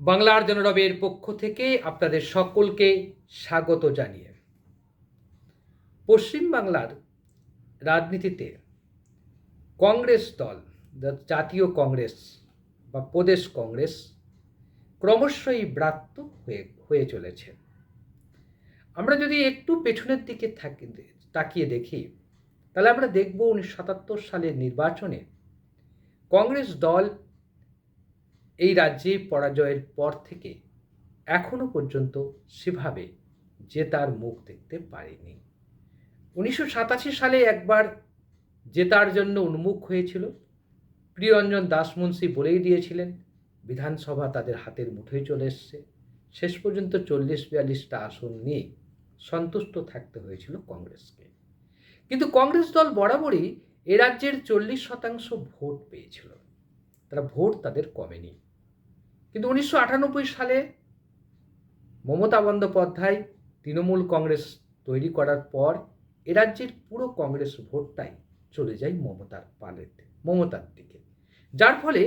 বাংলার জনরবের পক্ষ থেকে আপনাদের সকলকে স্বাগত জানিয়ে। পশ্চিমবাংলার রাজনীতিতে কংগ্রেস দল জাতীয় কংগ্রেস বা প্রদেশ কংগ্রেস ক্রমশই ব্রাত্য হয়ে হয়ে চলেছে। আমরা যদি একটু পেছনের দিকে থাকি, তাকিয়ে দেখি, তাহলে আমরা দেখব উনিশশো সাতাত্তর সালের নির্বাচনে কংগ্রেস দল এই রাজ্যে পরাজয়ের পর থেকে এখনও পর্যন্ত সেভাবে জেতার মুখ দেখতে পারেনি। উনিশশো সাতাশি সালে একবার জেতার জন্য উন্মুখ হয়েছিল। প্রিয়ঞ্জন দাসমুন্সি বলেই দিয়েছিলেন, বিধানসভা তাদের হাতের মুঠোয় চলে এসছে। শেষ পর্যন্ত চল্লিশ বিয়াল্লিশটা আসন নিয়ে সন্তুষ্ট থাকতে হয়েছিল কংগ্রেসকে। কিন্তু কংগ্রেস দল বরাবরই এ রাজ্যের চল্লিশ শতাংশ ভোট পেয়েছিল। তারা ভোট তাদের কমেনি। কিন্তু উনিশশো আটানব্বই সালে মমতা বন্দ্যোপাধ্যায় তৃণমূল কংগ্রেস তৈরি করার পর এ রাজ্যের পুরো কংগ্রেস ভোটটাই চলে যায় মমতার পালের মমতার দিকে। যার ফলে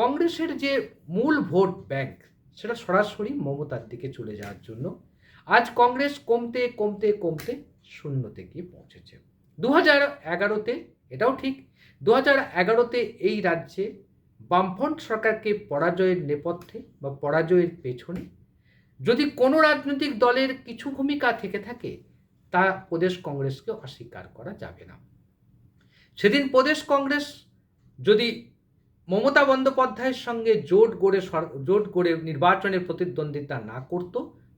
কংগ্রেসের যে মূল ভোট ব্যাংক, সেটা সরাসরি মমতার দিকে চলে যাওয়ার জন্য আজ কংগ্রেস কমতে কমতে কমতে শূন্যতে গিয়ে পৌঁছেছে। দু হাজার এগারোতে, এটাও ঠিক দু হাজার এগারোতে এই রাজ্যে বামফ্রন্ট সরকারকে পরাজয়ের নেপথ্যে বা পরাজয়ের পেছনে। যদি কোনো রাজনৈতিক দলের কিছু ভূমিকা থেকে থাকে, তা প্রদেশ কংগ্রেসকে অস্বীকার করা যাবে না। সেদিন প্রদেশ কংগ্রেস যদি মমতা বন্দ্যোপাধ্যায়ের সঙ্গে জোট গড়ে জোট গড়ে নির্বাচনে প্রতিদ্বন্দ্বিতা না করত,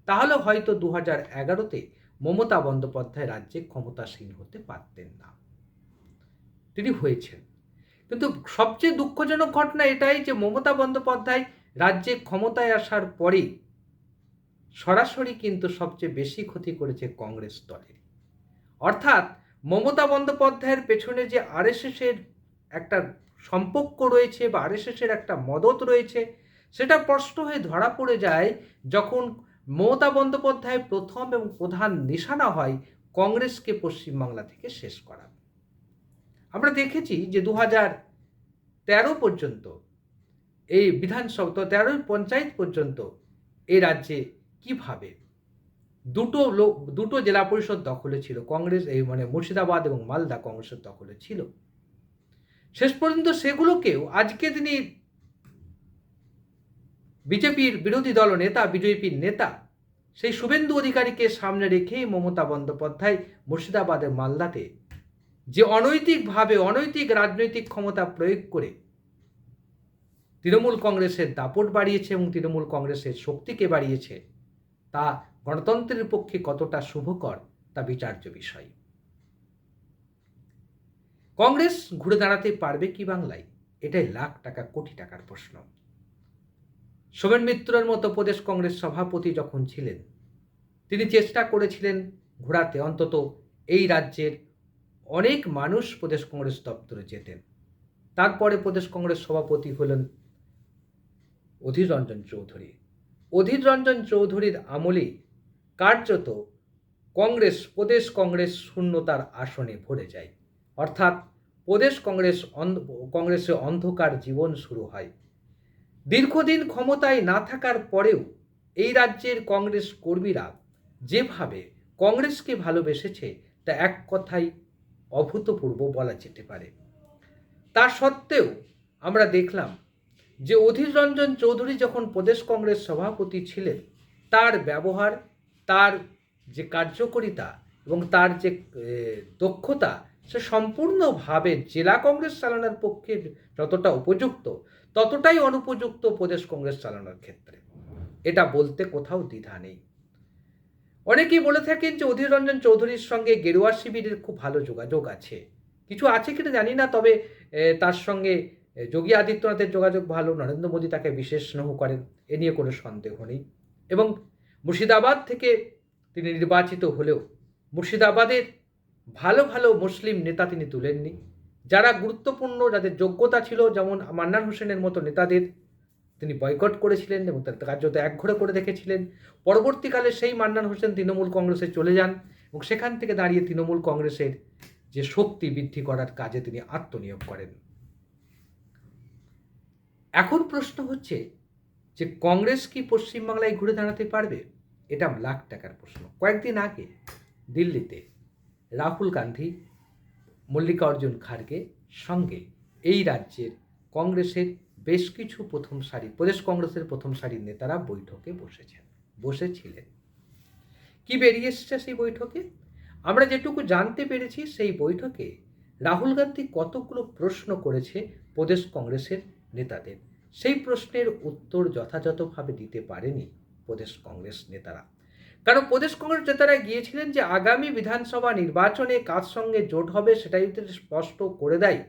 তাহলে হয়তো দু হাজার এগারোতে মমতা বন্দ্যোপাধ্যায় রাজ্যে ক্ষমতাসীন হতে পারতেন না। তিনি হয়েছেন। কিন্তু সবচেয়ে দুঃখজনক ঘটনা এটাই যে মমতা বন্দ্যোপাধ্যায় রাজ্যে ক্ষমতায় আসার পরেই সরাসরি কিন্তু সবচেয়ে বেশি ক্ষতি করেছে কংগ্রেস দলের অর্থাৎ মমতা বন্দ্যোপাধ্যায়ের পেছনে যে আরএসএসের একটা সম্পর্ক রয়েছে বা আরএসএসের একটা মদত রয়েছে, সেটা স্পষ্ট হয়ে ধরা পড়ে যায় যখন মমতা বন্দ্যোপাধ্যায় প্রথম এবং প্রধান নিশানা হয় কংগ্রেসকে পশ্চিমবাংলা থেকে শেষ করা আমরা দেখেছি যে দু তেরো পর্যন্ত এই বিধানসভা তেরোই পঞ্চায়েত পর্যন্ত এই রাজ্যে কীভাবে দুটো লোক দুটো জেলা পরিষদ দখলে ছিল? কংগ্রেস, এই মানে মুর্শিদাবাদ এবং মালদা কংগ্রেসের দখলে ছিল। শেষ পর্যন্ত সেগুলোকেও আজকে তিনি বিজেপির বিরোধী দল নেতা, বিজেপির নেতা সেই শুভেন্দু অধিকারীকে সামনে রেখে মমতা বন্দ্যোপাধ্যায় মুর্শিদাবাদের মালদাতে যে অনৈতিকভাবে, অনৈতিক রাজনৈতিক ক্ষমতা প্রয়োগ করে তৃণমূল কংগ্রেসের দাপট বাড়িয়েছে এবং তৃণমূল কংগ্রেসের শক্তিকে বাড়িয়েছে, তা গণতন্ত্রের পক্ষে কতটা শুভকর, তা বিচার্য বিষয়। কংগ্রেস ঘুরে দাঁড়াতে পারবে কি বাংলায়? এটাই লাখ টাকা, কোটি টাকার প্রশ্ন। সোমেন মিত্রের মতো প্রদেশ কংগ্রেস সভাপতি যখন ছিলেন, তিনি চেষ্টা করেছিলেন ঘোরাতে, অন্তত এই রাজ্যের অনেক মানুষ প্রদেশ কংগ্রেস দপ্তরে যেতেন। তারপরে প্রদেশ কংগ্রেস সভাপতি হলেন অধীর রঞ্জন চৌধুরী। অধীর রঞ্জন চৌধুরীর আমলে কার্যত কংগ্রেস, প্রদেশ কংগ্রেস শূন্যতার আসনে ভরে যায়। অর্থাৎ প্রদেশ কংগ্রেস কংগ্রেসে অন্ধকার জীবন শুরু হয়। দীর্ঘদিন ক্ষমতায় না থাকার পরেও এই রাজ্যের কংগ্রেস কর্মীরা যেভাবে কংগ্রেসকে ভালোবেসেছে, তা এক কথায় অভূতপূর্ব বলা যেতে পারে। তা সত্ত্বেও আমরা দেখলাম যে অধীর রঞ্জন চৌধুরী যখন প্রদেশ কংগ্রেস সভাপতি ছিলেন, তার ব্যবহার, তার যে কার্যকরিতা এবং তার যে দক্ষতা, সে সম্পূর্ণভাবে জেলা কংগ্রেস চালানোর পক্ষে যতটা উপযুক্ত, ততটাই অনুপযুক্ত প্রদেশ কংগ্রেস চালানোর ক্ষেত্রে। এটা বলতে কোথাও দ্বিধা নেই। অনেকেই বলে থাকেন যে অধীর রঞ্জন চৌধুরীর সঙ্গে গেরুয়া শিবিরের খুব ভালো যোগাযোগ আছে। কিছু আছে কিনা জানি না, তবে তার সঙ্গে যোগী আদিত্যনাথের যোগাযোগ ভালো, নরেন্দ্র মোদী তাকে বিশেষ স্নেহ করেন, এ নিয়ে কোনো সন্দেহ নেই। এবং মুর্শিদাবাদ থেকে তিনি নির্বাচিত হলেও মুর্শিদাবাদের ভালো ভালো মুসলিম নেতা তিনি তুলেননি। যারা গুরুত্বপূর্ণ, যাদের যোগ্যতা ছিল, যেমন মান্নান হোসেনের মতো নেতাদের তিনি বয়কট করেছিলেন এবং তার কার্যত একঘরে করে রেখেছিলেন। পরবর্তীকালে সেই মান্নান হোসেন তৃণমূল কংগ্রেসে চলে যান এবং সেখান থেকে দাঁড়িয়ে তৃণমূল কংগ্রেসের যে শক্তি বৃদ্ধি করার কাজে তিনি আত্মনিয়োগ করেন। এখন প্রশ্ন হচ্ছে যে কংগ্রেস কি পশ্চিমবাংলায় ঘুরে দাঁড়াতে পারবে? এটা লাখ টাকার প্রশ্ন। কয়েকদিন আগে দিল্লিতে রাহুল গান্ধী, মল্লিকার্জুন খাড়গে সঙ্গে এই রাজ্যের কংগ্রেসের বেশ কিছু প্রথম সারি, প্রদেশ কংগ্রেসের প্রথম সারির নেতারা বৈঠকে বসেছেন, বসেছিলেন। কি বেরিয়ে এসছে সেই বৈঠকে? আমরা যেটুকু জানতে পেরেছি, সেই বৈঠকে রাহুল গান্ধী কতগুলো প্রশ্ন করেছে প্রদেশ কংগ্রেসের নেতাদের? সেই প্রশ্নের উত্তর যথাযথভাবে দিতে পারেনি প্রদেশ কংগ্রেস নেতারা। কারণ প্রদেশ কংগ্রেস নেতারা গিয়েছিলেন যে আগামী বিধানসভা নির্বাচনে কার সঙ্গে জোট হবে সেটাই স্পষ্ট করে দেয়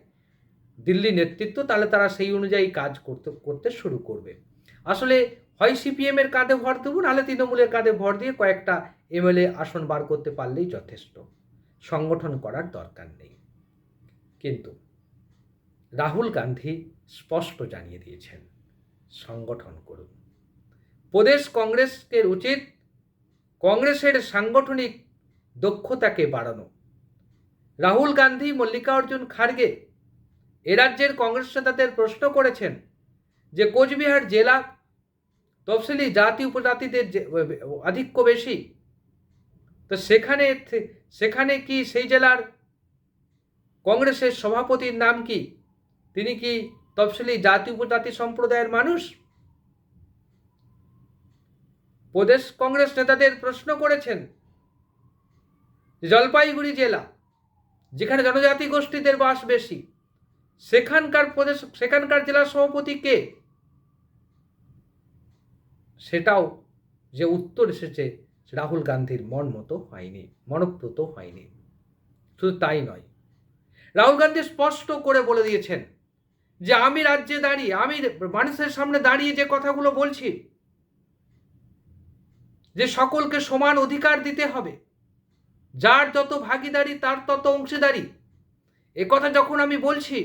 দিল্লি নেতৃত্ব, তাহলে তারা সেই অনুযায়ী কাজ করতে করতে শুরু করবে। আসলে হয় সিপিএম এর কাঁধে ভর দেবো, নাহলে তৃণমূলের কাঁধে ভর দিয়ে কয়েকটা এমএলএ আসন বার করতে পারলেই যথেষ্ট। সংগঠন করার দরকার নেই। কিন্তু রাহুল গান্ধী স্পষ্ট জানিয়ে দিয়েছেন, সংগঠন করুন। প্রদেশ কংগ্রেসকে উচিত কংগ্রেসের সাংগঠনিক দক্ষতাকে বাড়ানো। রাহুল গান্ধী মল্লিকার্জুন খাড়গে এ রাজ্যের কংগ্রেস নেতাদের প্রশ্ন করেছেন যে কোচবিহার জেলা তফসিলি জাতি উপজাতিদের আধিক্য বেশি। তো সেখানে সেখানে কি সেই জেলার কংগ্রেসের সভাপতির নাম কি? তিনি কি তফসিলি জাতি উপজাতি সম্প্রদায়ের মানুষ? প্রদেশ কংগ্রেস নেতাদের প্রশ্ন করেছেন জলপাইগুড়ি জেলা, যেখানে জনজাতি গোষ্ঠীদের বাস বেশি সেখানকার প্রদেশ, সেখানকার জেলা সভাপতি কে? সেটাও যে উত্তর এসেছে রাহুল গান্ধীর মন মতো হয়নি মনপ্রত হয়নি। শুধু তাই নয়, রাহুল গান্ধী স্পষ্ট করে বলে দিয়েছেন যে আমি রাজ্যে দাঁড়িয়ে, আমি মানুষের সামনে দাঁড়িয়ে যে কথাগুলো বলছি, যে সকলকে সমান অধিকার দিতে হবে, যার যত ভাগিদারি, তার তত অংশীদারি, এ কথা যখন আমি বলছি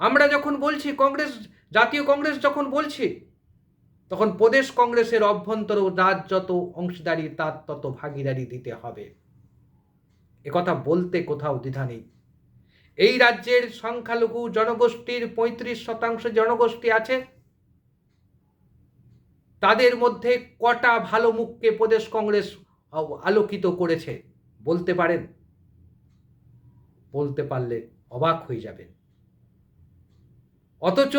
আমরা যখন বলছি কংগ্রেস, জাতীয় কংগ্রেস যখন বলছি, তখন প্রদেশ কংগ্রেসের অভ্যন্তর যার যত অংশীদারি, তার তত ভাগিদারি দিতে হবে। একথা বলতে কোথাও দ্বিধা নেই। এই রাজ্যের সংখ্যালঘু জনগোষ্ঠীর পঁয়ত্রিশ শতাংশ জনগোষ্ঠী আছে। তাদের মধ্যে কটা ভালো মুখকে প্রদেশ কংগ্রেস আলোকিত করেছে, বলতে পারেন? বলতে পারলে অবাক হয়ে যাবেন। অথচ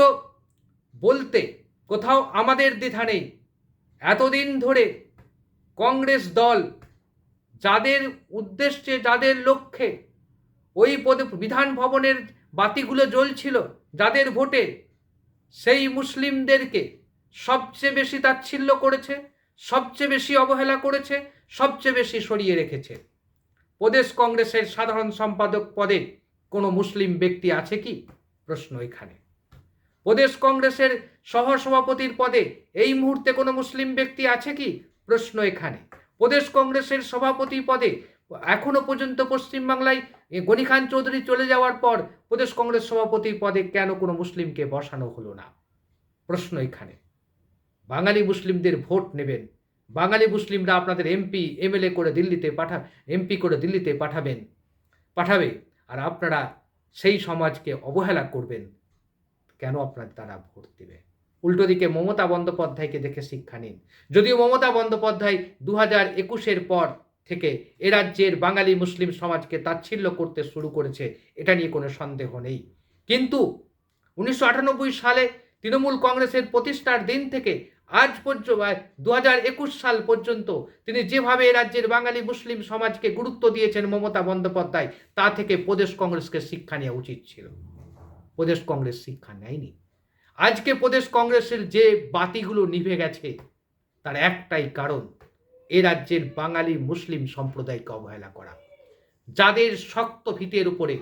বলতে কোথাও আমাদের দ্বিধা নেই। এতদিন ধরে কংগ্রেস দল যাদের উদ্দেশ্যে, যাদের লক্ষ্যে ওই বিধান ভবনের বাতিগুলো জ্বলছিল, যাদের ভোটে সেই মুসলিমদেরকে সবচেয়ে বেশি তাচ্ছিল্য করেছে, সবচেয়ে বেশি অবহেলা করেছে, সবচেয়ে বেশি সরিয়ে রেখেছে। প্রদেশ কংগ্রেসের সাধারণ সম্পাদক পদে কোনো মুসলিম ব্যক্তি আছে কি? প্রশ্ন এখানে। প্রদেশ কংগ্রেসের সহসভাপতির পদে এই মুহূর্তে কোনো মুসলিম ব্যক্তি আছে কি? প্রশ্ন এখানে। প্রদেশ কংগ্রেসের সভাপতি পদে এখনও পর্যন্ত পশ্চিমবাংলায় গনি খান চৌধুরী চলে যাওয়ার পর প্রদেশ কংগ্রেস সভাপতির পদে কেন কোনো মুসলিমকে বসানো হলো না? প্রশ্ন এখানে। বাঙালি মুসলিমদের ভোট নেবেন। বাঙালি মুসলিমরা আপনাদের এমপি, এমএলএ করে দিল্লিতে পাঠা, এমপি করে দিল্লিতে পাঠাবেন। পাঠাবে। আর আপনারা সেই সমাজকে অবহেলা করবেন। কেন আপনার তারা ভোট দেবে? উল্টো দিকে মমতা বন্দ্যোপাধ্যায়কে দেখে শিক্ষা নিন। যদিও মমতা বন্দ্যোপাধ্যায় দু হাজার একুশের পর থেকে এ রাজ্যের বাঙালি মুসলিম সমাজকে তাচ্ছিল্য করতে শুরু করেছে, এটা নিয়ে কোনো সন্দেহ নেই। কিন্তু উনিশশো আটানব্বই সালে তৃণমূল কংগ্রেসের প্রতিষ্ঠার দিন থেকে আজ পর্যন্ত দু হাজার একুশ সাল পর্যন্ত তিনি যেভাবে রাজ্যের বাঙালি মুসলিম সমাজকে গুরুত্ব দিয়েছেন মমতা বন্দ্যোপাধ্যায়, তা থেকে প্রদেশ কংগ্রেসকে শিক্ষা নেওয়া উচিত ছিল। প্রদেশ কংগ্রেস শিক্ষা নেয়নি। আজকে প্রদেশ কংগ্রেসের যে বাতিগুলো নিভে গেছে, তার একটাই কারণ, এ রাজ্যের বাঙালি মুসলিম সম্প্রদায়কে অবহেলা করা। যাদের শক্ত ভিতের উপরে,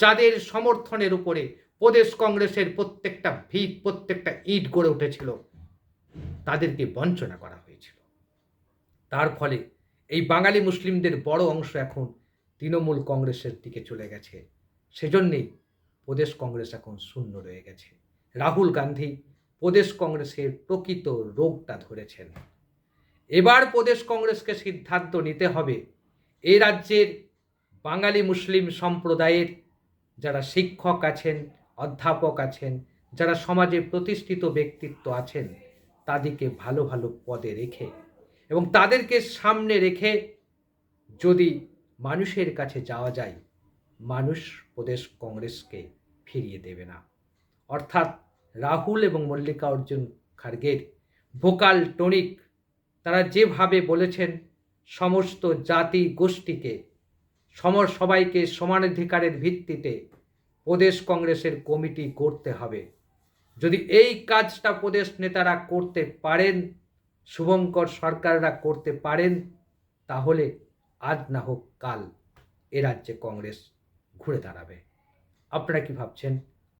যাদের সমর্থনের উপরে প্রদেশ কংগ্রেসের প্রত্যেকটা ভিত, প্রত্যেকটা ইট গড়ে উঠেছিল, তাদেরকে বঞ্চনা করা হয়েছিল। তার ফলে এই বাঙালি মুসলিমদের বড় অংশ এখন তৃণমূল কংগ্রেসের দিকে চলে গেছে। সেজন্যেই প্রদেশ কংগ্রেস এখন শূন্য রয়ে গেছে। রাহুল গান্ধী প্রদেশ কংগ্রেসের প্রকৃত রোগটা ধরেছেন। এবার প্রদেশ কংগ্রেসকে সিদ্ধান্ত নিতে হবে। এ রাজ্যের বাঙালি মুসলিম সম্প্রদায়ের যারা শিক্ষক আছেন, অধ্যাপক আছেন, যারা সমাজে প্রতিষ্ঠিত ব্যক্তিত্ব আছেন, তাদেরকে ভালো ভালো পদে রেখে এবং তাদেরকে সামনে রেখে যদি মানুষের কাছে যাওয়া যায়, মানুষ প্রদেশ কংগ্রেসকে ফিরিয়ে দেবে না। অর্থাৎ রাহুল এবং মল্লিকা অর্জুন খার্গের ভোকাল টনিক তারা যেভাবে বলেছেন, সমস্ত জাতি গোষ্ঠীকে সম সবাইকে সমানাধিকারের ভিত্তিতে প্রদেশ কংগ্রেসের কমিটি করতে হবে। যদি এই কাজটা প্রদেশ নেতারা করতে পারেন, শুভঙ্কর সরকাররা করতে পারেন, তাহলে আজ না হোক কাল এ রাজ্যে কংগ্রেস ঘুরে দাঁড়াবে। আপনারা কি ভাবছেন?